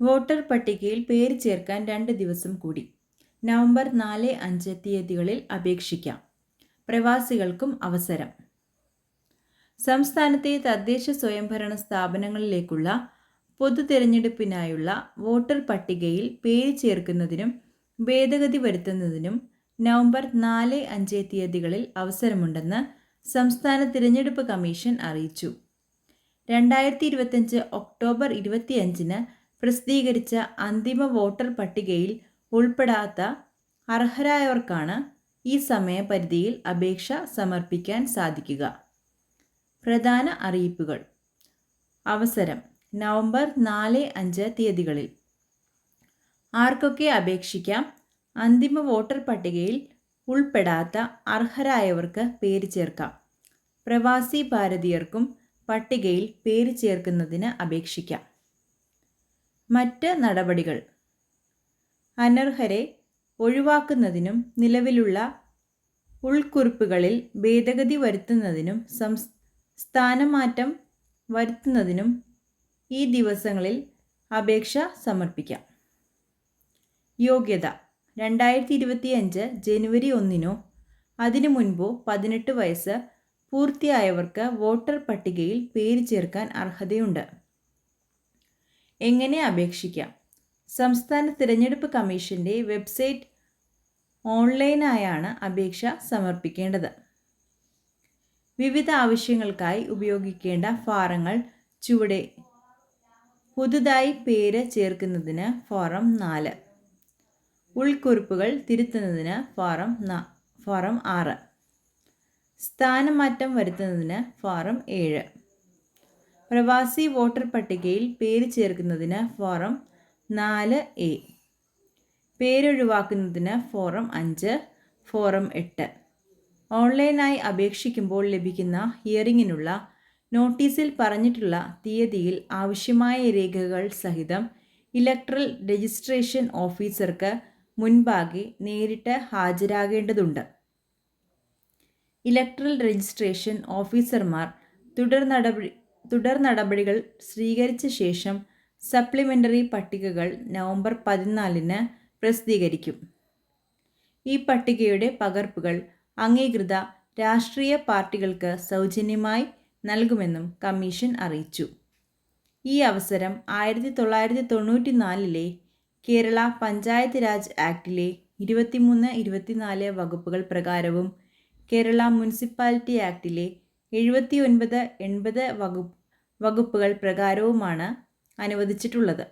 Voter പട്ടികയിൽ പേര് ചേർക്കാൻ രണ്ട് ദിവസം കൂടി. നവംബർ നാല് അഞ്ച് തീയതികളിൽ അപേക്ഷിക്കാം. പ്രവാസികൾക്കും അവസരം. സംസ്ഥാനത്തെ തദ്ദേശ സ്വയംഭരണ സ്ഥാപനങ്ങളിലേക്കുള്ള പൊതു തിരഞ്ഞെടുപ്പിനായുള്ള വോട്ടർ പട്ടികയിൽ പേര് ചേർക്കുന്നതിനും ഭേദഗതി വരുത്തുന്നതിനും നവംബർ നാല് അഞ്ച് തീയതികളിൽ അവസരമുണ്ടെന്ന് സംസ്ഥാന തിരഞ്ഞെടുപ്പ് കമ്മീഷൻ അറിയിച്ചു. രണ്ടായിരത്തി ഇരുപത്തഞ്ച് ഒക്ടോബർ ഇരുപത്തിയഞ്ചിന് പ്രസിദ്ധീകരിച്ച അന്തിമ വോട്ടർ പട്ടികയിൽ ഉൾപ്പെടാത്ത അർഹരായവർക്കാണ് ഈ സമയപരിധിയിൽ അപേക്ഷ സമർപ്പിക്കാൻ സാധിക്കുക. പ്രധാന അറിയിപ്പുകൾ. അവസരം. നവംബർ നാല് അഞ്ച് തീയതികളിൽ. ആർക്കൊക്കെ അപേക്ഷിക്കാം? അന്തിമ വോട്ടർ പട്ടികയിൽ ഉൾപ്പെടാത്ത അർഹരായവർക്ക് പേര് ചേർക്കാം. പ്രവാസി ഭാരതീയർക്കും പട്ടികയിൽ പേര് ചേർക്കുന്നതിന് അപേക്ഷിക്കാം. മറ്റ് നടപടികൾ. അനർഹരെ ഒഴിവാക്കുന്നതിനും നിലവിലുള്ള ഉൾക്കുറിപ്പുകളിൽ ഭേദഗതി വരുത്തുന്നതിനും സംസ് സ്ഥാനമാറ്റം വരുത്തുന്നതിനും ഈ ദിവസങ്ങളിൽ അപേക്ഷ സമർപ്പിക്കാം. യോഗ്യത. രണ്ടായിരത്തി ഇരുപത്തിയഞ്ച് ജനുവരി ഒന്നിനോ അതിനു മുൻപോ പതിനെട്ട് വയസ്സ് പൂർത്തിയായവർക്ക് വോട്ടർ പട്ടികയിൽ പേര് ചേർക്കാൻ അർഹതയുണ്ട്. എങ്ങനെ അപേക്ഷിക്കാം? സംസ്ഥാന തിരഞ്ഞെടുപ്പ് കമ്മീഷന്റെ വെബ്സൈറ്റ് ഓൺലൈനായാണ് അപേക്ഷ സമർപ്പിക്കേണ്ടത്. വിവിധ ആവശ്യങ്ങൾക്കായി ഉപയോഗിക്കേണ്ട ഫാറങ്ങൾ ചുവടെ പുതുതായി പേര് ചേർക്കുന്നതിന് ഫോറം നാല്. ഉൾക്കുറിപ്പുകൾ തിരുത്തുന്നതിന് ഫാറം ഫാറം ആറ്. സ്ഥാനമാറ്റം വരുത്തുന്നതിന് ഫോറം ഏഴ്. പ്രവാസി വോട്ടർ പട്ടികയിൽ പേര് ചേർക്കുന്നതിന് ഫോറം നാല് എ. പേരൊഴിവാക്കുന്നതിന് ഫോറം അഞ്ച് ഫോറം എട്ട്. ഓൺലൈനായി അപേക്ഷിക്കുമ്പോൾ ലഭിക്കുന്ന ഹിയറിങ്ങിനുള്ള നോട്ടീസിൽ പറഞ്ഞിട്ടുള്ള തീയതിയിൽ ആവശ്യമായ രേഖകൾ സഹിതം ഇലക്ട്രൽ രജിസ്ട്രേഷൻ ഓഫീസർക്ക് മുൻപാകെ നേരിട്ട് ഹാജരാകേണ്ടതുണ്ട്. ഇലക്ട്രൽ രജിസ്ട്രേഷൻ ഓഫീസർമാർ തുടർ നടപടി തുടർ നടപടികൾ സ്വീകരിച്ച ശേഷം സപ്ലിമെന്ററി പട്ടികകൾ നവംബർ പതിനാലിന് പ്രസിദ്ധീകരിക്കും. ഈ പട്ടികയുടെ പകർപ്പുകൾ അംഗീകൃത രാഷ്ട്രീയ പാർട്ടികൾക്ക് സൗജന്യമായി നൽകുമെന്നും കമ്മീഷൻ അറിയിച്ചു. ഈ അവസരം ആയിരത്തി തൊള്ളായിരത്തി തൊണ്ണൂറ്റി നാലിലെ കേരള പഞ്ചായത്ത് രാജ് ആക്ടിലെ ഇരുപത്തിമൂന്ന് ഇരുപത്തിനാല് വകുപ്പുകൾ പ്രകാരവും കേരള മുനിസിപ്പാലിറ്റി ആക്ടിലെ എഴുപത്തി ഒൻപത് എൺപത് വകുപ്പ് വകുപ്പുകൾ പ്രകാരവുമാണ് അനുവദിച്ചിട്ടുള്ളത്.